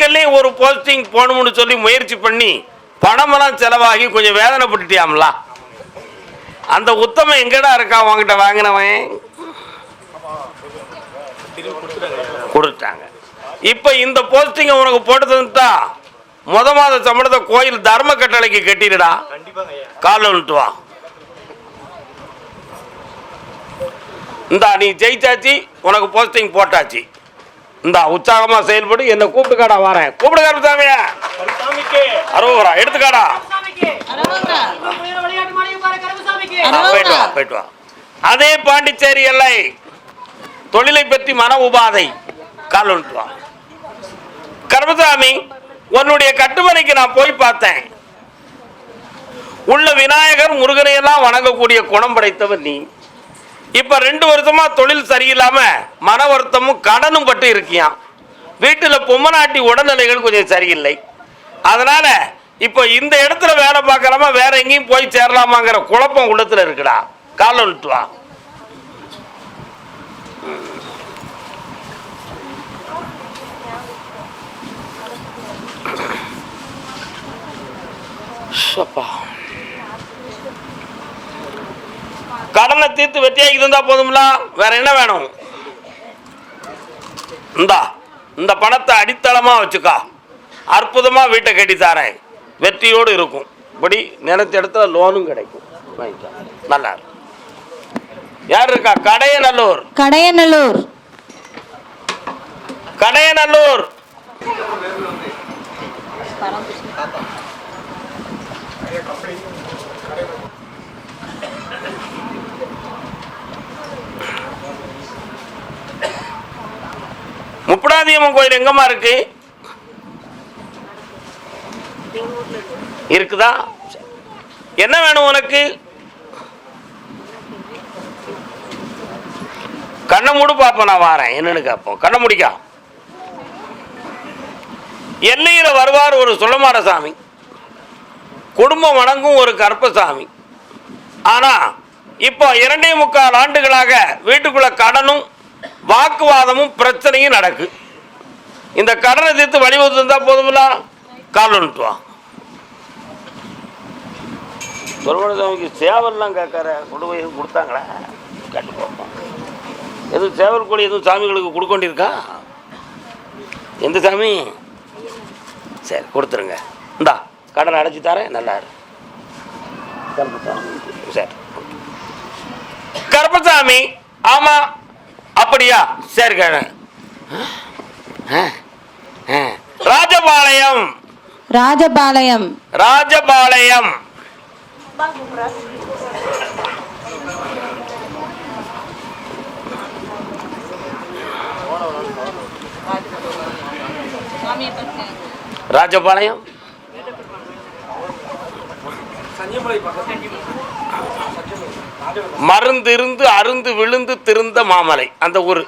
திண்டுக்கல்லையும் ஒரு போஸ்டிங் போகணும்னு சொல்லி முயற்சி பண்ணி பணமெல்லாம் செலவாகி கொஞ்சம் வேதனைப்பட்டுட்டியாம்ல அந்த உத்தமம் எங்கடா இருக்கா உன்கிட்ட வாங்கினவன்? கொடுத்தாங்க இப்போ இந்த போஸ்டிங்கை உனக்கு போட்டு தந்துட்டா முத மாத சம்பளத்தை கோயில் தர்ம கட்டளைக்கு கட்டிடுடா. காலில் விட்டு வா. இந்தா நீ ஜெயிச்சாச்சு உனக்கு போஸ்டிங் போட்டாச்சு. இந்தா உற்சாகமா செயல்படு என்னை கூப்பிட்டுக்காடா வரேன் கூப்பிடு கருப்பசாமியா அறுபதா எடுத்துக்காடா போயிட்டு வா போயிட்டு வா அதே பாண்டிச்சேரி எல்லை தொழிலை பற்றி மன உபாதை கால் வா கருப்பசாமி உன்னுடைய கட்டுமனைக்கு நான் போய் பார்த்தேன் உள்ள விநாயகர் முருகனை எல்லாம் வணங்கக்கூடிய குணம் படைத்தவன் நீ இப்ப ரெண்டு வருஷமா தொழில் சரியில்லாம மன வருத்தமும் கடனும் பட்டு இருக்கியான் வீட்டுல பொம்மநாட்டி உடல்நிலைகள் கொஞ்சம் சரியில்லை. அதனால இப்போ இந்த இடத்துல வேலை பார்க்கலாமா வேற எங்கேயும் போய் சேரலாமாங்கிற குழப்பம் உள்ளத்துல இருக்குடா. காலம் விட்டு வா. கடனை தீர்த்து வெற்றியாக்கி தந்தா போதும்ல? வேற என்ன வேணும்? இந்தா இந்த பணத்தை அடித்தளமா வச்சுக்கா. அற்புதமா வீட்டை கட்டி தரேன். வெற்றியோடு இருக்கும். இப்படி நினைச்ச இடத்துல லோனும் கிடைக்கும். நல்லா. யார் இருக்கா? கடையநல்லூர். கடையநல்லூர். கடையநல்லூர். முப்படாதியம்மன் கோயில் எங்கம்மா இருக்கு? இருக்குதா? என்ன வேணும் உனக்கு? கண்ணை மூடு பார்ப்போம் நான் வாரேன். என்னன்னு கேட்போம் கண்ணை முடிக்கா. எல்லையில் வருவார் ஒரு சுள்ளமார சாமி. குடும்பம் வணங்கும் ஒரு கற்பசாமி ஆனால் இப்போ இரண்டே முக்கால் ஆண்டுகளாக வீட்டுக்குள்ளே கடனும் வாக்குவாதமும் பிரச்சனையும் நடக்கு. இந்த கடனை தீர்த்து வழிவகுத்து இருந்தால் போதுமில்ல? கால் வந்துட்டு வா. சாமிக்கு சேவல்லாம் கேட்கற கொண்டு போய் எதுவும் கொடுத்தாங்களா? கேட்டு பார்ப்போம். எதுவும் சேவல் கூட எதுவும் சாமிகளுக்கு கொடுக்க வேண்டியிருக்கா எந்த சாமி? சரி கொடுத்துருங்க. இந்தா கடனை அடைச்சி தரேன் நல்லா இரு. சரி. கருப்பசாமி ஆமாம் அப்படியா? சரி ராஜபாளையம். ராஜபாளையம். ராஜபாளையம். ராஜபாளையம்? மருந்து இருந்து அருந்து விழுந்து திருந்த மாமலை. அந்த ஊர்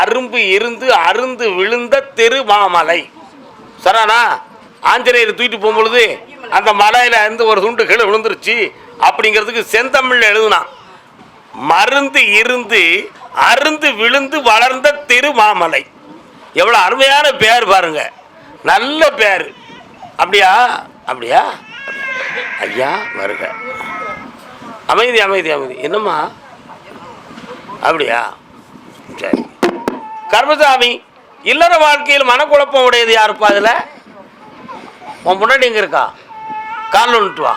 அரும்பு இருந்து அருந்து விழுந்த தெரு மாமலை. சரானா ஆஞ்சநேயர் தூக்கிட்டு போகும்பொழுது அந்த மலையில இருந்து ஒரு துண்டு கீழே விழுந்துருச்சு. அப்படிங்கிறதுக்கு செந்தமிழ்ல எழுதுனான். மருந்து இருந்து அருந்து விழுந்து வளர்ந்த திருமாமலை எவ்வளோ அருமையான பேர் பாருங்க. நல்ல பேர். அப்படியா? அப்படியா? ஐயா வருக. அமைதி அமைதி அமைதி. என்னம்மா? அப்படியா? சரி. கர்மசாமி இல்லற வாழ்க்கையில் மனக்குழப்பம் உடையது யாருப்பா அதில்? உன் முன்னாடி எங்கே இருக்கா? கால் ஒன்றுட்டு வா.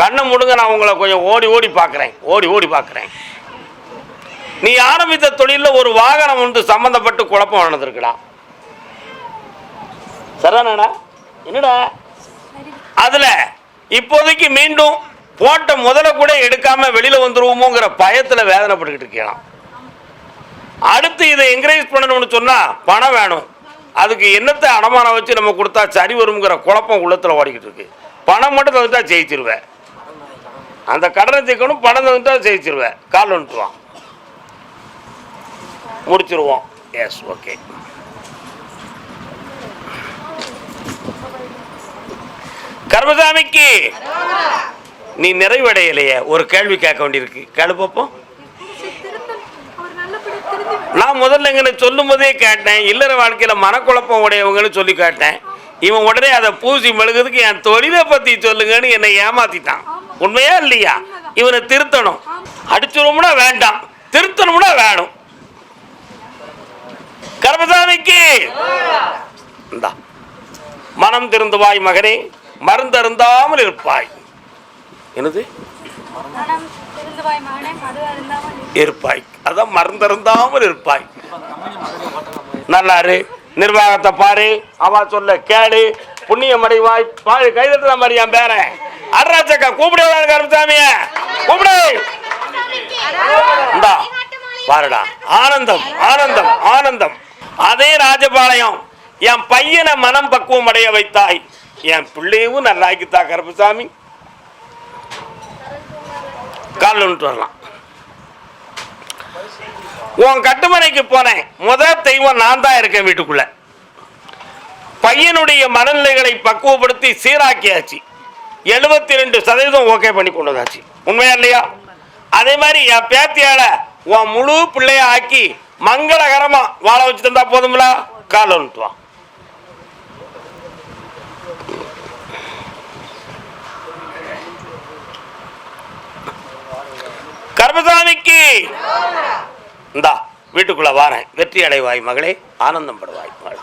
கண்ணை முடுங்க நான் உங்களை கொஞ்சம் ஓடி ஓடி பார்க்குறேன். ஓடி ஓடி பார்க்குறேன். நீ ஆரம்பித்த தொழிலில் ஒரு வாகனம் ஒன்று சம்மந்தப்பட்டு குழப்பம் நடந்திருக்கலாம் சரிதானடா என்னடா? அதில் இப்போதைக்கு மீண்டும் போட்ட முதல்ல கூட எடுக்காம வெளியில வந்துருவோமோங்கிற பயத்துல வேதனைப்பட்டுக்கிட்டு இருக்கலாம் அடுத்து இதை என்கரேஜ் பண்ணணும்னு சொன்னா பணம் வேணும். அதுக்கு என்னத்தை அடமானம் வச்சு நம்ம கொடுத்தா சரி வருங்கிற குழப்பம் உள்ளத்துல ஓடிக்கிட்டு இருக்கு. பணம் மட்டும் தந்துட்டா ஜெயிச்சிருவேன் அந்த கடனை தீர்க்கணும் பணம் தந்துட்டா ஜெயிச்சிருவேன் கால் வந்துட்டுவான் முடிச்சிருவோம். எஸ் ஓகே கர்மசாமிக்கு! நீ நிறைவடையலையே ஒரு கேள்வி கேட்க வேண்டியிருக்கு. கேளு பார்ப்போம் நான் முதல்ல இங்கே சொல்லும் போதே கேட்டேன் இல்லற வாழ்க்கையில் மனக்குழப்பம் உடையவங்கன்னு சொல்லி கேட்டேன். இவன் உடனே அதை பூசி மெழுகுறதுக்கு என் தொழிலை பற்றி சொல்லுங்கன்னு என்னை ஏமாத்திட்டான். உண்மையா இல்லையா? இவனை திருத்தணும். அடிச்சிடும்னா வேண்டாம். திருத்தணும்னா வேணும். கர்மசாமிக்கு! இந்தா. மனம் திருந்துவாய் மகனே. மருந்தருந்தாமல் இருப்பாய். என்னது. இருப்பாய். அதான் மறந்திருந்தாமல் இருப்பாய். நல்லாரு. நிர்வாகத்தை பாரு. அவ சொல்ல கேளு. புண்ணியம் அடைவாய். பாரு கைதட்டுற மாதிரி என் பேரன் அருணாச்சக்கா கூப்பிடு கருப்பசாமிய கூப்பிடு. இந்தா பாருடா. ஆனந்தம் ஆனந்தம் ஆனந்தம். அதே ராஜபாளையம். என் பையனை மனம் பக்குவம் அடைய வைத்தாய். என் பிள்ளையும் நல்லாக்கித்தா கருப்புசாமி. கால் ஒன்று வரலாம். உன் கட்டுமனைக்கு போனேன். முதல் தெய்வம் நான் தான் இருக்கேன் வீட்டுக்குள்ள. பையனுடைய மனநிலைகளை பக்குவப்படுத்தி சீராக்கியாச்சு. எழுபத்தி ரெண்டு சதவீதம் ஓகே பண்ணி கொண்டு வந்தாச்சு. உண்மையா இல்லையா? அதே மாதிரி என் பேத்தியால உன் முழு பிள்ளைய ஆக்கி மங்களகரமா வாழ வச்சு தந்தா போதும்ல? கால் ஒன்று கர்மசாமிக்கு இந்தா வீட்டுக்குள்ள வாரேன். வெற்றி அடைவாய் மகளே ஆனந்தம் படுவாய் மகளே.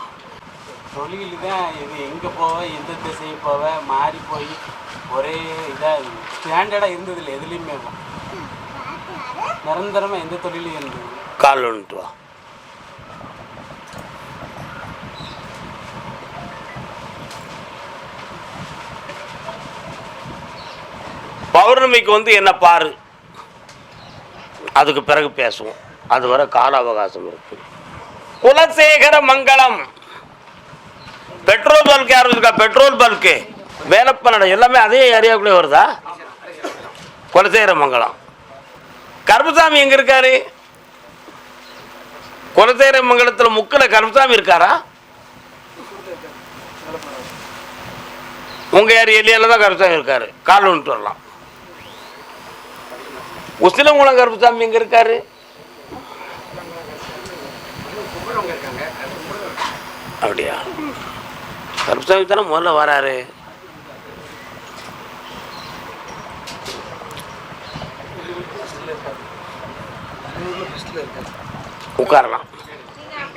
தொழில் தான் இது. எங்கே போவ எந்த திசையை போவ மாறி போய் ஒரே இதாக ஸ்டாண்டர்டாக இருந்ததில்லை எதுலேயுமே நிரந்தரமாக எந்த தொழிலும் இருந்தது கால் ஒன்று வா. பௌர்ணமிக்கு வந்து என்ன பாரு. அதுக்கு பிறகு பேசுவோம். அது வர கால அவகாசம் இருக்கு. குலசேகர மங்கலம். பெட்ரோல் பல்க் யார் இருக்கா பெட்ரோல் பல்க்கு வேலப்பனடை எல்லாமே அதே ஏரியாவுக்குள்ளே வருதா? குலசேகர மங்கலம். கருமசாமி எங்க இருக்காரு? குலசேகர மங்கலத்தில் முக்கில் கருமசாமி இருக்காரா? உங்கள் ஏரியால தான் கருமசாமி இருக்காரு. கால் வந்துட்டு வரலாம். உசிலங்குளம் கருப்புசாமி எங்க இருக்காரு? அப்படியா? கருப்புசாமி தானே முதல்ல வராரு. உட்காரலாம்.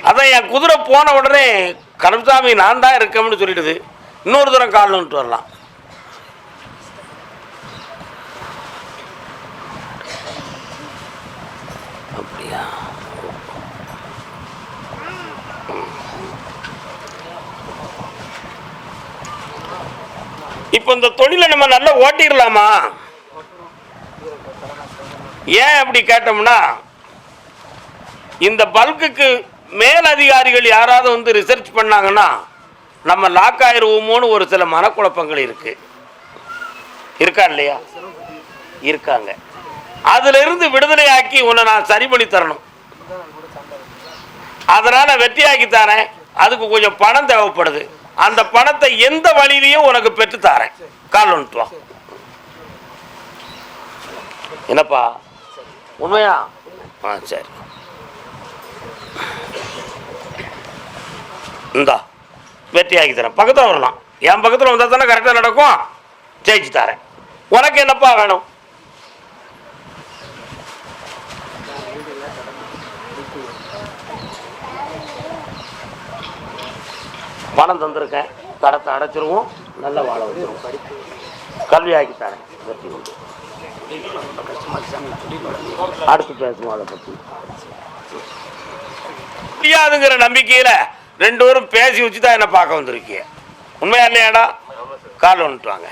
அதான் என் குதிரை போன உடனே கருப்புசாமி நான் தான் இருக்கேன்னு சொல்லிடுது. இன்னொரு தூரம் காலில் வரலாம் அப்படியா இப்போ இந்த தொழிலை நம்ம நல்லா ஓட்டிடலாமா? ஏன் அப்படி கேட்டோம்னா இந்த பல்குக்கு மேல் அதிகாரிகள் யாராவது வந்து ரிசர்ச் பண்ணாங்கன்னா நம்ம லாக் ஆயிடுவோமோன்னு ஒரு சில மனக்குழப்பங்கள் இருக்கு. இருக்கா இல்லையா? இருக்காங்க. அதிலிருந்து விடுதலையாக்கி உன்னை நான் சரி பண்ணி தரணும். அதனால வெற்றியாக்கி தரேன். அதுக்கு கொஞ்சம் பணம் தேவைப்படுது. அந்த பணத்தை எந்த வழியிலையும் உனக்கு பெற்று தாரேன். கால் என்னப்பா? உண்மையா? ஆ சரி. இந்தா வெற்றி ஆக்கி தரேன். பக்கத்தில் வரலாம். என் பக்கத்தில் வந்தால் தானே கரெக்டாக நடக்கும். ஜெயிச்சு தரேன். உனக்கு என்னப்பா வேணும்? பணம் தந்திருக்கேன் கடத்தை அடைச்சிருவோம் நல்ல வாழ வச்சிருவோம் கல்வி ஆக்கி தரேன் வெற்றி கொண்டு அடுத்து பேசுவோம் அதை பற்றி முடியாதுங்கிற நம்பிக்கையில் ரெண்டு பேரும் பேசி வச்சு தான் என்ன பார்க்க வந்திருக்கீங்க. உண்மையா இல்லையாடா? கால் வந்துட்டு வாங்க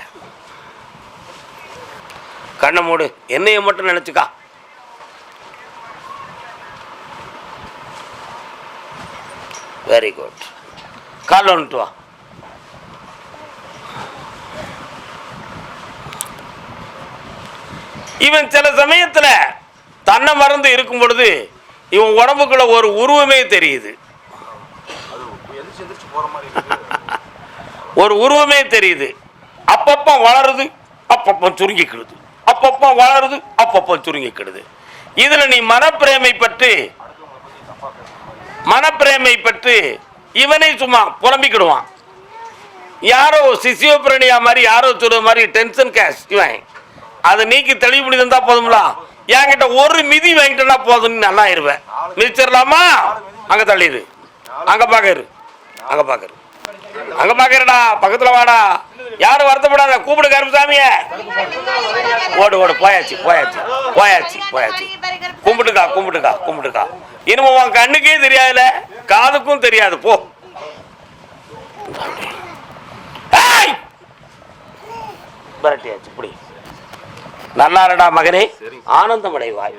கண்ணை மூடு என்னைய மட்டும் நினச்சிக்கா. வெரி குட் கால் வந்துட்டு வா இவன் சில சமயத்துல தன்னை மறந்து இருக்கும் பொழுது இவன் உடம்புக்குள்ள ஒரு உருவமே தெரியுது. ஒரு உருவமே தெரியுது. அப்பப்போ வளருது அப்பப்போ சுருங்கிக்கிடுது. அப்பப்போ வளருது அப்பப்போ சுருங்கிக்கிடுது. இதுல நீ மனப்பிரேமை பற்றி மனப்பிரேமை பற்றி இவனே சும்மா புலம்பிக்கிடுவான். யாரோ சிசியோபிரணியா மாதிரி யாரோ சொல்ற மாதிரி டென்ஷன் கேஷ் இவன். அதை நீக்கி தெளிவு பண்ணி தந்தா போதும்ல? என்கிட்ட ஒரு மிதி வாங்கிட்டேன்னா போதும் நல்லா ஆயிடுவேன் மிதிச்சிடலாமா? அங்க தள்ளிடு அங்க பாக்கரு அங்க பாக்கரு அங்க பாக்கறடா. பக்கத்துல வாடா. யாரும் வருத்தப்படாத. கூப்பிடு கருப்புசாமிய ஓடு ஓடு. போயாச்சு போயாச்சு போயாச்சு போயாச்சு. கும்பிட்டுக்கா கும்பிட்டுக்கா கும்பிட்டுக்கா. இனிமே உன் கண்ணுக்கே தெரியாதுல. காதுக்கும் தெரியாது போ. விரட்டியாச்சு இப்படி நல்லா மகனே. ஆனந்தம் அடைவாய்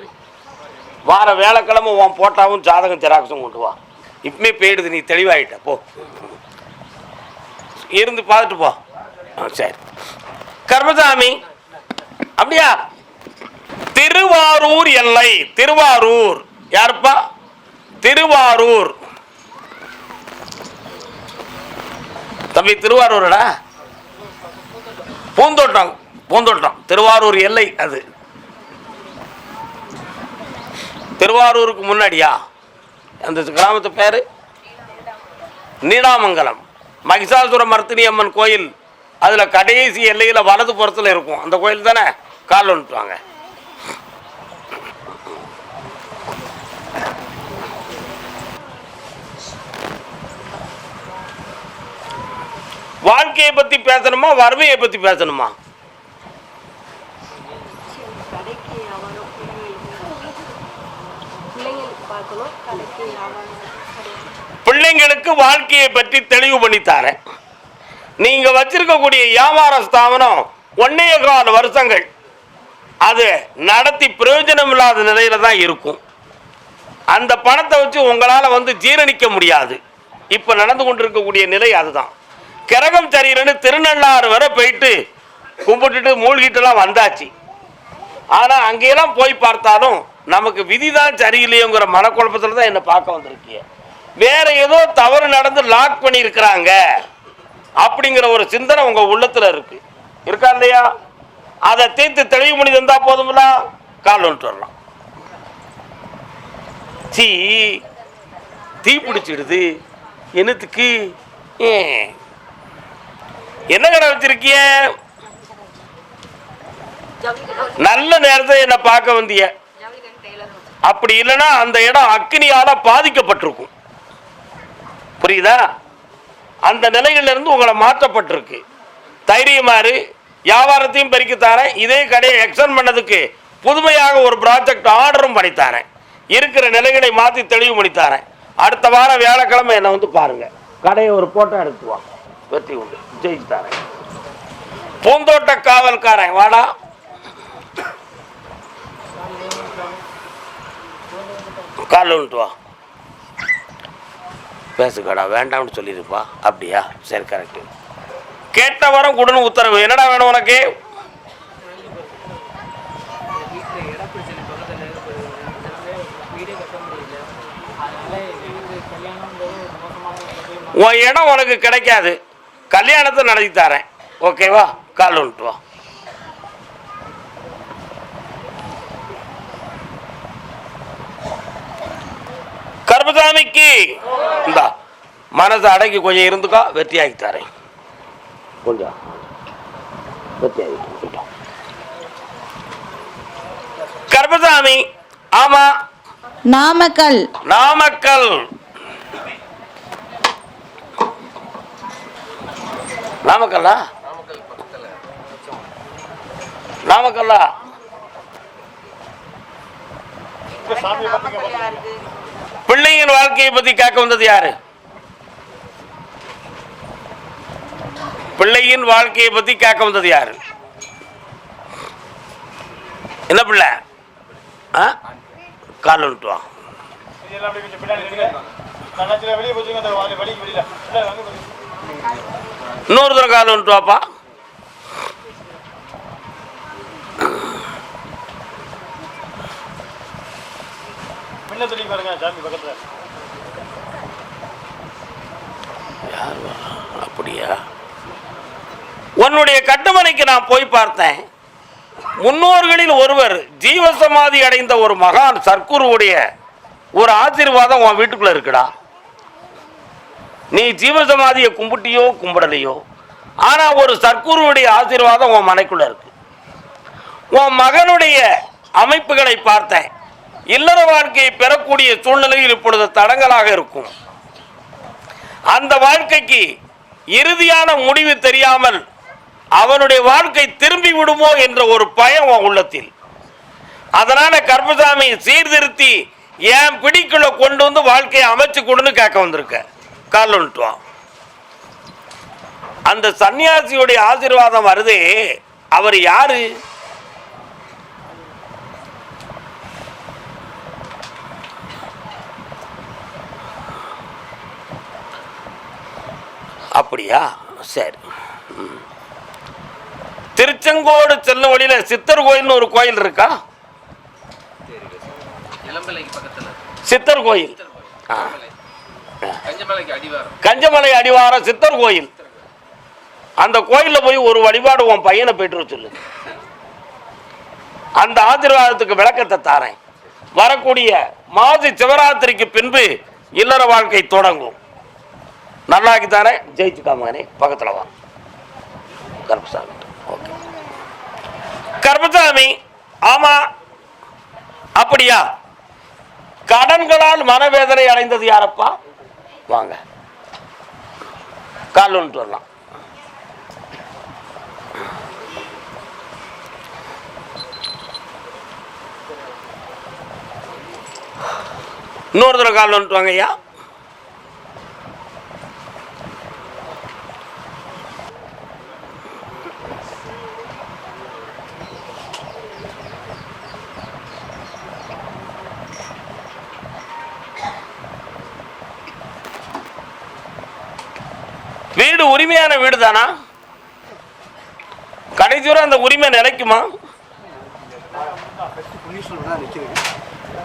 வார வேலைக்கிழமை உன் போட்டாவும் ஜாதகம் ஜெராக்ஸும் கொண்டு வா. இப்பமே போயிடுது நீ தெளிவாயிட்ட போ. இருந்து பார்த்துட்டு போ. ஆ, சரி. கர்மசாமி அப்படியா? திருவாரூர் எல்லை திருவாரூர். யாருப்பா? திருவாரூர். தம்பி திருவாரூரடா? பூந்தோட்டம் பூந்தோட்டம். திருவாரூர் எல்லை அது. திருவாரூருக்கு முன்னாடியா? அந்த கிராமத்து பேர்? நீடாமங்கலம். மகிஷாசுர மர்த்தினி அம்மன் கோயில். அதில் கடைசி எல்லையில் வலது புறத்தில் இருக்கும். அந்த கோயில் தானே கால் ஒன்றுவாங்க வாழ்க்கையை பற்றி பேசணுமா வறுமையை பற்றி பேசணுமா? பிள்ளைங்களுக்கு வாழ்க்கையை பற்றி தெளிவு பண்ணி தரேன் நீங்க வச்சிருக்கக்கூடிய வியாபார ஸ்தாபனம் ஒன்னே கால வருஷங்கள். அது நடத்தி பிரயோஜனம் இல்லாத நிலையில தான் இருக்கும். அந்த பணத்தை வச்சு உங்களால் வந்து ஜீரணிக்க முடியாது. இப்போ நடந்து கொண்டிருக்கக்கூடிய நிலை அதுதான். கிரகம் சரியில்லைன்னு திருநள்ளாறு வரை போயிட்டு கும்பிட்டுட்டு மூழ்கிட்டுலாம் வந்தாச்சு. ஆனால் அங்கேயெல்லாம் போய் பார்த்தாலும் நமக்கு விதி தான் சரியில்லையோங்கிற மனக்குழப்பத்தில் தான் என்னை பார்க்க வந்திருக்கீங்க. வேற ஏதோ தவறு நடந்து லாக் பண்ணியிருக்கிறாங்க அப்படிங்கிற ஒரு சிந்தனை உங்கள் உள்ளத்தில் இருக்கு. இருக்கா இல்லையா? அதை தீர்த்து தெளிவு பண்ணி தந்தால் போதும்ல? கால் வந்துட்டு வரலாம். தீ தீ பிடிச்சிடுது. என்னத்துக்கு? ஏன். என்ன கடை வச்சிருக்கிய? நல்ல நேரத்தை என்னை பார்க்க வந்திய. அப்படி இல்லைன்னா அந்த இடம் அக்னியால பாதிக்கப்பட்டிருக்கும். புரியுதா? அந்த நிலையில இருந்து உங்களை மாற்றப்பட்டிருக்கு. தைரியமாறு வியாபாரத்தையும் பெருக்கி தரேன். இதே கடையை எக்ஸ்டன் பண்ணதுக்கு புதுமையாக ஒரு ப்ராஜெக்ட் ஆர்டரும் பண்ணித்தாரேன் இருக்கிற நிலைகளை மாற்றி தெளிவு பண்ணித்தாரேன் அடுத்த வாரம் வியாழக்கிழமை என்னை வந்து பாருங்க. கடையை ஒரு போட்டோ எடுத்துவாங்க வெற்றி உண்டு. ஜெயிச்சு பூந்தோட்ட காவல்காரன் வாடா. கால் வா. பேசுக்கடா வேண்டாம்னு சொல்லியிருப்பா. அப்படியா? சரி கரெக்டு கேட்ட வரம் கொடுன்னு உத்தரவு. என்னடா வேணும் உனக்கு? உன் இடம் உனக்கு கிடைக்காது. கல்யாணத்தை நடத்தி தரேன். ஓகேவா கால் வந்துட்டு வா. கருப்பசாமிக்கு இந்தா மனசை அடக்கி கொஞ்சம் இருந்துக்கோ வெற்றியாக்கி தரேன். கொஞ்சம் வெற்றியாகி கொஞ்சம். கருப்பசாமி ஆமா. நாமக்கல். நாமக்கல். நாமக்கல்லா? நாமக்கல்லா? பிள்ளையின் வாழ்க்கையை பத்தி கேட்க வந்தது யாரு? பிள்ளையின் வாழ்க்கையை பத்தி கேட்க வந்தது யாரு? என்ன பிள்ளை? ஆ? கால் வந்துட்டு வா. இதெல்லாம் அப்படியே கொஞ்சம் பின்னாடி எடுங்க. நான் நினைச்சேன் வெளியே போச்சுங்க இன்னொரு தடவை கால் வந்துட்டு வாப்பா. அப்படியா? உன்னுடைய கட்டுமனைக்கு நான் போய் பார்த்தேன். முன்னோர்களில் ஒருவர் ஜீவசமாதி அடைந்த ஒரு மகான் சர்க்குருவுடைய ஒரு ஆசீர்வாதம் உன் வீட்டுக்குள்ள இருக்குடா. நீ ஜீவசமாதியை கும்பிட்டியோ கும்பிடலையோ. ஆனால் ஒரு சர்க்குருவுடைய ஆசீர்வாதம் உன் மனைக்குள்ள இருக்கு. உன் மகனுடைய அமைப்புகளை பார்த்தேன். இல்லற வாழ்க்கையை பெறக்கூடிய சூழ்நிலையில் இப்பொழுது தடங்கலாக இருக்கும். அந்த வாழ்க்கைக்கு இறுதியான முடிவு தெரியாமல் அவனுடைய வாழ்க்கை திரும்பி விடுமோ என்ற ஒரு பயம் உன் உள்ளத்தில். அதனால கர்மசாமி சீர்திருத்தி என் பிடிக்குள்ள கொண்டு வந்து வாழ்க்கையை அமைச்சு கொடுன்னு கேட்க வந்திருக்க. கால் வா அந்த சன்னியாசியுடைய ஆசீர்வாதம் வருதே. அவர் யாரு? அப்படியா? சரி. திருச்செங்கோடு செல்லும் வழியில சித்தர் கோயில்னு ஒரு கோயில் இருக்கா? சித்தர் கோயில். ஆ. கஞ்சமலை அடிவாரம் சித்தர் கோயில். அந்த கோயில்ல போய் ஒரு வழிபாடு உன் பையனை போயிட்டு வர சொல்லு. அந்த ஆசீர்வாதத்துக்கு விளக்கத்தை தாரேன். வரக்கூடிய மாசி சிவராத்திரிக்கு பின்பு இல்லற வாழ்க்கை தொடங்கும். நல்லாக்கி தானே ஜெயிச்சு ஜெயிச்சுக்காமனே பக்கத்துல வா. கருப்பசாமி. ஓகே. கருப்பசாமி ஆமா. அப்படியா? கடன்களால் மனவேதனை அடைந்தது யாரப்பா? வாங்க. கால் ஒன்று வரலாம். இன்னொரு தடவை கால் வந்துட்டு வாங்க ஐயா. வீடு உரிமையான வீடு தானா கடைசி வரை அந்த உரிமை நிலைக்குமா?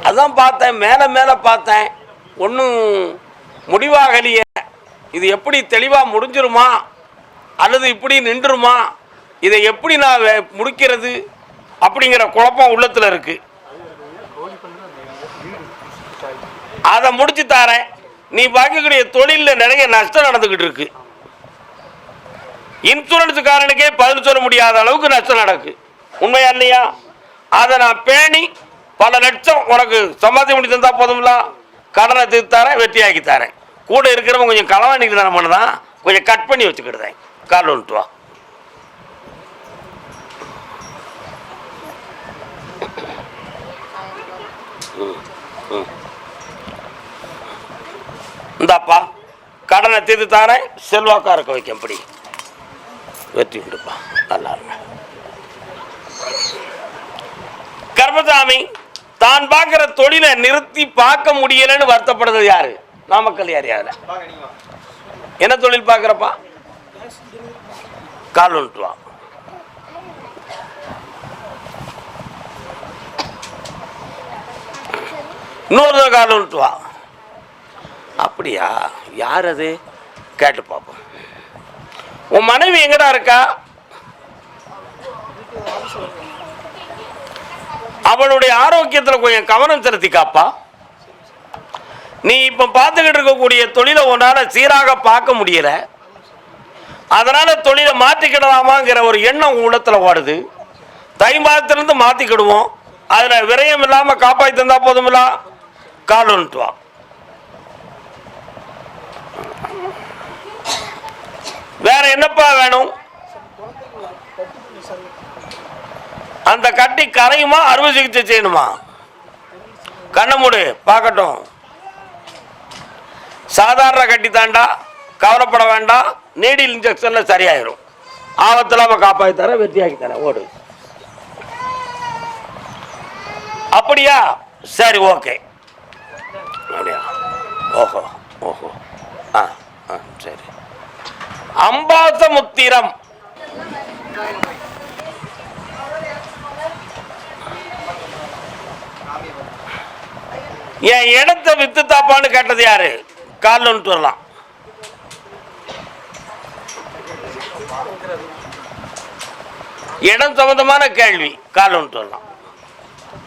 அதான் பார்த்தேன் மேலே மேலே பார்த்தேன். ஒன்றும் முடிவாகலையே. இது எப்படி தெளிவாக முடிஞ்சிருமா? அல்லது இப்படி நின்றுருமா? இதை எப்படி நான் முடிக்கிறது? அப்படிங்கிற குழப்பம் உள்ளத்தில் இருக்கு. அதை முடிச்சு தாரேன். நீ பார்க்கக்கூடிய தொழிலில் நிறைய நஷ்டம் நடந்துக்கிட்டு இருக்கு. இன்சூரன்ஸுக்காரனுக்கே பதில் சொல்ல முடியாத அளவுக்கு நஷ்டம் நடக்கு. உண்மையா இல்லையா? அதை நான் பேணி பல லட்சம் உனக்கு சம்பாதிக்க முடி தந்தால் போதும்ல? கடனை தீர்த்து தரேன் வெற்றியாக்கி தரேன். கூட இருக்கிறவங்க கொஞ்சம் களவாணிக்கு தானே பண்ணதான் கொஞ்சம் கட் பண்ணி வச்சுக்கிடுதேன் கால் வந்துட்டு வா. ம், ம். இந்தாப்பா கடனை தீர்த்து தாரேன் செல்வாக்கா இருக்க வைக்க வெற்றி உண்டுப்பா நல்லா கர்மசாமி தான் பார்க்குற தொழிலை நிறுத்தி பார்க்க முடியலன்னு வருத்தப்படுறது யாரு? நாமக்கல் யார் யாரு? என்ன தொழில் பார்க்குறப்பா? கால் இன்னொரு கால் அப்படியா? யார் அது? கேட்டு பார்ப்போம். உன் மனைவி எங்கடா இருக்கா? அவளுடைய ஆரோக்கியத்தில் கொஞ்சம் கவனம் செலுத்தி காப்பா நீ இப்போ பார்த்துக்கிட்டு இருக்கக்கூடிய தொழிலை உன்னால் சீராக பார்க்க முடியல. அதனால தொழிலை மாற்றிக்கிடலாமாங்கிற ஒரு எண்ணம் உன் உள்ளத்தில் ஓடுது. தை மாதத்திலிருந்து மாற்றிக்கிடுவோம் அதில் விரயம் இல்லாமல் காப்பாற்றி தந்தா போதுமில்லா? கால் வந்துட்டு வேற என்னப்பா வேணும்? அந்த கட்டி கரையுமா? அறுவை சிகிச்சை செய்யணுமா? கண்ணை மூடு பார்க்கட்டும். சாதாரண கட்டி தாண்டா கவலைப்பட வேண்டாம் நீடில் இன்ஜெக்ஷன்ல சரியாயிரும். ஆபத்தில்லாம காப்பாற்றி தர வெற்றியாக்கி தரேன் ஓடு. அப்படியா? சரி ஓகே. அப்படியா? ஓஹோ ஓஹோ. ஆ ஆ சரி. அம்பாசமுத்திரம் என் இடத்த வித்து தாப்பான்னு கேட்டது யாரு? காலில் வந்துட்டு வரலாம். இடம் சம்பந்தமான கேள்வி. கால் ஒன்று வரலாம்.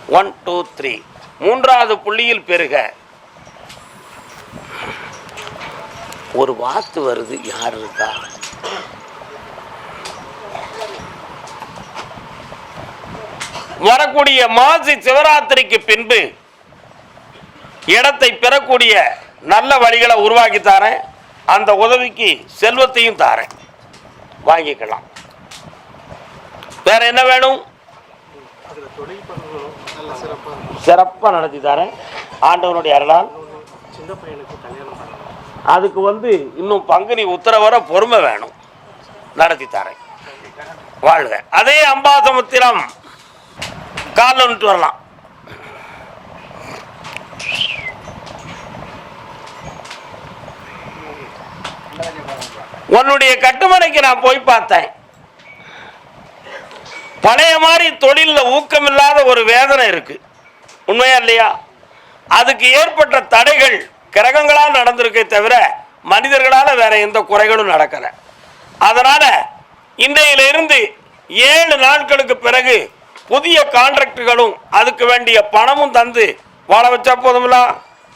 ஒன் டூ த்ரீ மூன்றாவது புள்ளியில் பெருக. ஒரு வாத்து வருது யார் இருக்கா? வரக்கூடிய மாசி சிவராத்திரிக்கு பின்பு இடத்தை பெறக்கூடிய நல்ல வழிகளை உருவாக்கி தாரேன். அந்த உதவிக்கு செல்வத்தையும் தாரேன். வாங்கிக்கலாம். வேற என்ன வேணும்? சிறப்பாக நடத்தி தரேன். ஆண்டவனுடைய அருளால். அதுக்கு வந்து இன்னும் பங்குனி உத்தரவர பொறுமை வேணும். நடத்தி தரேன். வாழ்க. அதே அம்பாசமுத்திரம். காலன்ட்டு வரலாம். உன்னுடைய கட்டுமனைக்கு நான் போய் பார்த்தேன். பழைய மாதிரி தொழிலில் ஊக்கமில்லாத ஒரு வேதனை இருக்கு. உண்மையா இல்லையா? அதுக்கு ஏற்பட்ட தடைகள் கிரகங்களால் நடந்திருக்கே தவிர மனிதர்களால் வேற எந்த குறைகளும் நடக்கலை. அதனால் இன்றையிலிருந்து ஏழு நாட்களுக்கு பிறகு புதிய கான்ட்ராக்டுகளும் அதுக்கு வேண்டிய பணமும் தந்து வாழ வச்சா போதும்ல?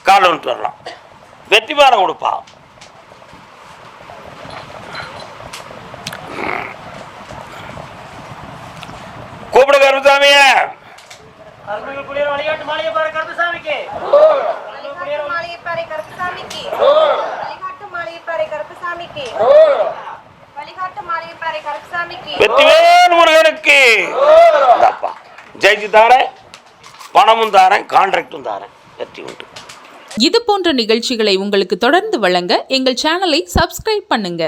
கால் வரலாம். வெற்றி பாரம் கொடுப்பா. கூப்பிடு கருப்பசாமிய. அருள்மிகு குளிர் வழிகாட்டு மாளிகை பாரு கருப்பசாமிக்கு வழிகாட்டு மாளிகைப்பாறை கருப்பசாமிக்கு. வழிகாட்டு மாளிகைப்பாறை கருப்பசாமிக்கு. வழிகாட்டு மாளிகைப்பாறை கருப்பசாமிக்கு. வெற்றிவேல் முருகனுக்கு. இந்தாப்பா. ஜெயிச்சு தாரேன் பணமும் தாரேன் கான்ட்ராக்டும் தாரேன். வெற்றி உண்டு. இது போன்ற நிகழ்ச்சிகளை உங்களுக்கு தொடர்ந்து வழங்க எங்கள் சேனலை சப்ஸ்கிரைப் பண்ணுங்க.